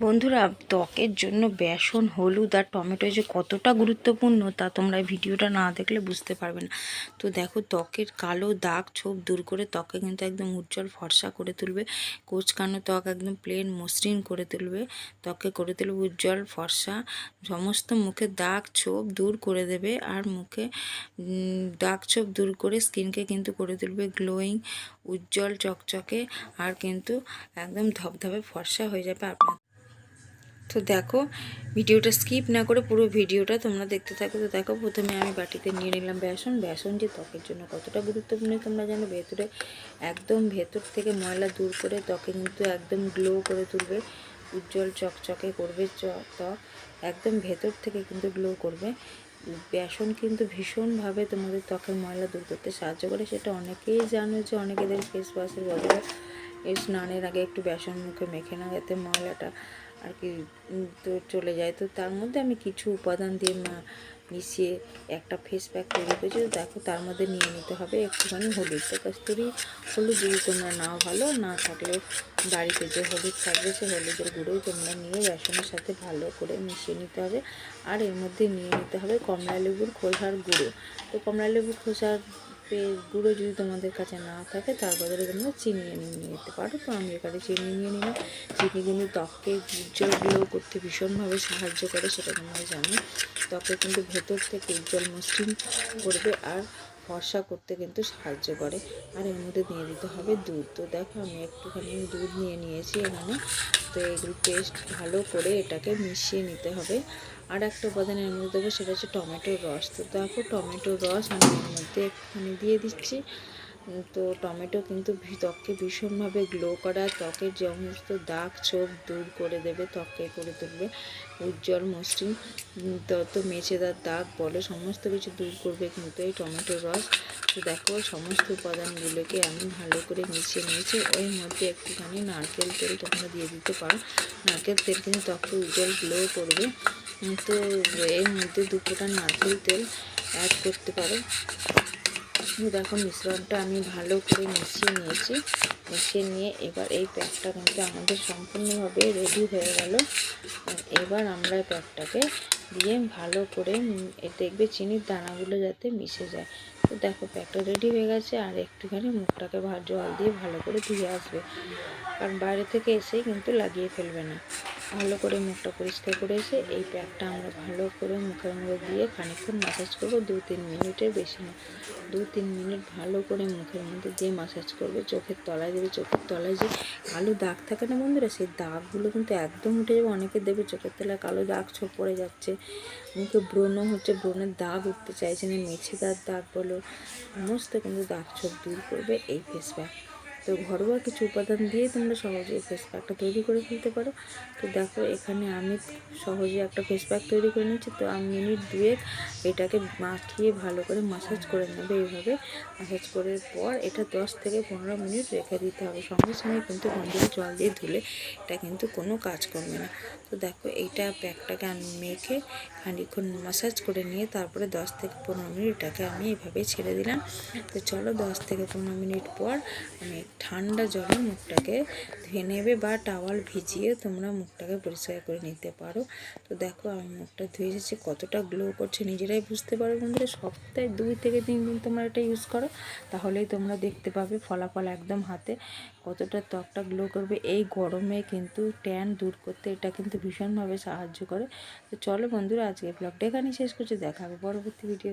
বন্ধুরা, ত্বকের জন্য বেসন, হলুদ আর টমেটো যে কতটা গুরুত্বপূর্ণ তা তোমরা ভিডিওটা না দেখলে বুঝতে পারবে না। তো দেখো, ত্বকের কালো দাগ ছোপ দূর করে ত্বকে কিন্তু একদম উজ্জ্বল ফর্সা করে তুলবে। কোচকানো ত্বক একদম প্লেন মসৃণ করে তুলবে। ত্বকে করে তুলবে উজ্জ্বল, ফর্সা। সমস্ত মুখে দাগ ছোপ দূর করে দেবে আর মুখে দাগ ছোপ দূর করে স্কিনকে কিন্তু করে তুলবে গ্লোয়িং, উজ্জ্বল চকচকে আর কিন্তু একদম ধবধবে ফর্সা হয়ে যাবে আপনার। তো দেখো, ভিডিওটা স্কিপ না করে পুরো ভিডিওটা তোমরা দেখতে থাকো। তো দেখো, প্রথমে আমি বাটিতে নিয়ে নিলাম বেসন। বেসন যে ত্বকের জন্য কতটা গুরুত্বপূর্ণ তোমরা জানো, ভেতরে একদম ভেতর থেকে ময়লা দূর করে ত্বকে কিন্তু একদম গ্লো করে তুলবে, উজ্জ্বল চকচকে করবে ত্বক, একদম ভেতর থেকে কিন্তু গ্লো করবে। বেসন কিন্তু ভীষণভাবে তোমাদের ত্বকের ময়লা দূর করতে সাহায্য করে। সেটা অনেকেই জানো যে অনেকেদের ফেস ওয়াশের বদলে স্নানের আগে একটু বেসন মুখে মেখে না যাতে ময়লাটা আর কি তো চলে যায়। তো তার মধ্যে আমি কিছু উপাদান দিয়ে মা- মিশিয়ে একটা ফেস প্যাক তৈরি করেছি। দেখো তার মধ্যে নিয়ে নিতে হবে একটুখানি হলুদ। তো কস্তুরি হলুদ যদি তোমরা নাও ভালো, না থাকলে বাড়িতে যে হলুদ থাকবে, সে হলুদের গুঁড়োই তোমরা নিয়ে বেসনের সাথে ভালো করে মিশিয়ে নিতে হবে। আর এর মধ্যে নিয়ে নিতে হবে কমলা লেবুর খোসার গুঁড়ো। তো কমলা লেবুর খোসার পে- গুঁড়ো যদি তোমাদের কাছে না থাকে, তার বদলে তোমরা চিনি নিয়ে নিতে পারো। তো আমি এখানে চিনি নিয়ে নিলাম। চিনি কিন্তু ত্বককে উজ্জ্বল গ্লো করতে ভীষণভাবে সাহায্য করে, সেটা তোমরা জানো। ত্বকে কিন্তু ভেতর থেকে উজ্জ্বল মসৃণ করবে। আর ফর্সা করতে কিন্তু সাহায্য করে। আর এর মধ্যে দিয়ে দিতে হবে দুধ। তো দেখো, আমি একটুখানি দুধ নিয়ে নিয়েছি এখানে। তো এগুলো পেস্ট ভালো করে এটাকে মিশিয়ে নিতে হবে। আর একটা উপাদান এর মধ্যে দেবো, সেটা হচ্ছে টমেটোর রস। তো দেখো, টমেটোর রস আমি এর মধ্যে একটুখানি দিয়ে দিচ্ছি। তো টমেটো কিন্তু ত্বককে ভীষণভাবে গ্লো করা ত্বকের সমস্ত দাগ ছোপ দূর করে দেবে, ত্বককে করে তুলবে, উজ্জ্বল, মসৃণ তত মেচেদার দাগ বলে, সমস্ত কিছু দূর করবে কিন্তু এই টমেটোর রস। তো দেখো, সমস্ত উপাদানগুলোকে আমি ভালো করে মিশিয়ে নিয়েছি। ওই মধ্যে একটুখানি নারকেল তেল তোমরা দিয়ে দিতে পারো। নারকেল তেল কিন্তু ত্বককে উজ্জ্বল গ্লো করবে। তো এর মধ্যে দু ফোঁটা নারকেল তেল অ্যাড করতে পারো। দেখো মিশ্রণটা আমি ভালো করে মিশিয়ে নিয়েছি। মিশিয়ে নিয়ে এবার এই প্যাকটা কিন্তু আমাদের সম্পূর্ণভাবে রেডি হয়ে গেল। এবার আমরা প্যাকটাকে দিয়ে ভালো করে দেখবে চিনির দানাগুলো যাতে মিশে যায়। তো দেখো প্যাকটা রেডি হয়ে গেছে আর একটুখানি মুখটাকে জল দিয়ে ভালো করে ধুয়ে আসবে। কারণ বাইরে থেকে এসেই কিন্তু লাগিয়ে ফেলবে না। ভালো করে মুখটা পরিষ্কার করে এসে এই প্যাকটা আমরা ভালো করে মুখের মধ্যে দিয়ে খানিকক্ষণ মাসাজ করব, দু তিন মিনিটের বেশি না। দু তিন মিনিট ভালো করে মুখের মধ্যে দিয়ে মাসাজ করবে। চোখের তলায় দেবে, চোখের তলায় যে কালো দাগ থাকে না বন্ধুরা, সেই দাগগুলো কিন্তু একদম উঠে যাবে। অনেকে দেবে চোখের তলায় কালো দাগ ছোপ পড়ে যাচ্ছে। মুখে ব্রণ হচ্ছে, ব্রণের দাগ উঠতে চাইছে না মেছেদার দাগ বলো, সমস্ত কিন্তু দাগ ছোপ দূর করবে এই ফেস প্যাক তো ঘরোয়া কিছু উপাদান দিয়ে তোমরা সহজে ফেস প্যাকটা তৈরি করে ফেলতে পারো। তো দেখো, এখানে আমি সহজে একটা ফেস প্যাক তৈরি করে নিচ্ছি তো আমি মিনিট দুয়েক এটাকে মাখিয়ে ভালো করে মাসাজ করে নেবে এইভাবে। মাসাজ করার পর এটা দশ থেকে পনেরো মিনিট রেখে দিতে হবে। সঙ্গে সঙ্গে কিন্তু বন্ধুরা জল দিয়ে ধুলে এটা কিন্তু কোনো কাজ করবে না। তো দেখো, এইটা প্যাকটাকে আমি মেখে খানিকক্ষণ মাসাজ করে নিয়ে তারপরে দশ থেকে পনেরো মিনিট এটাকে আমি এভাবে ছেড়ে দিলাম। তো চলো দশ থেকে পনেরো মিনিট পর আমি ঠান্ডা জলে মুখটাকে ধুয়ে নেবে বা টাওয়াল ভিজিয়ে তোমরা মুখটাকে পরিষ্কার করে নিতে পারো। তো দেখো, আমি মুখটা ধুয়ে এসেছি কতটা গ্লো করছে, নিজেরাই বুঝতে পারো বন্ধুরা। সপ্তাহে দুই থেকে তিন দিন তোমরা এটা ইউজ করো, তাহলেই তোমরা দেখতে পাবে ফলাফল একদম হাতে। কতটা ত্বকটা গ্লো করবে, এই গরমে কিন্তু ট্যান দূর করতে এটা কিন্তু ভীষণভাবে সাহায্য করে। তো চলো বন্ধুরা আজকে ব্লগটা এখানেই শেষ করছি, দেখা হবে পরবর্তী ভিডিও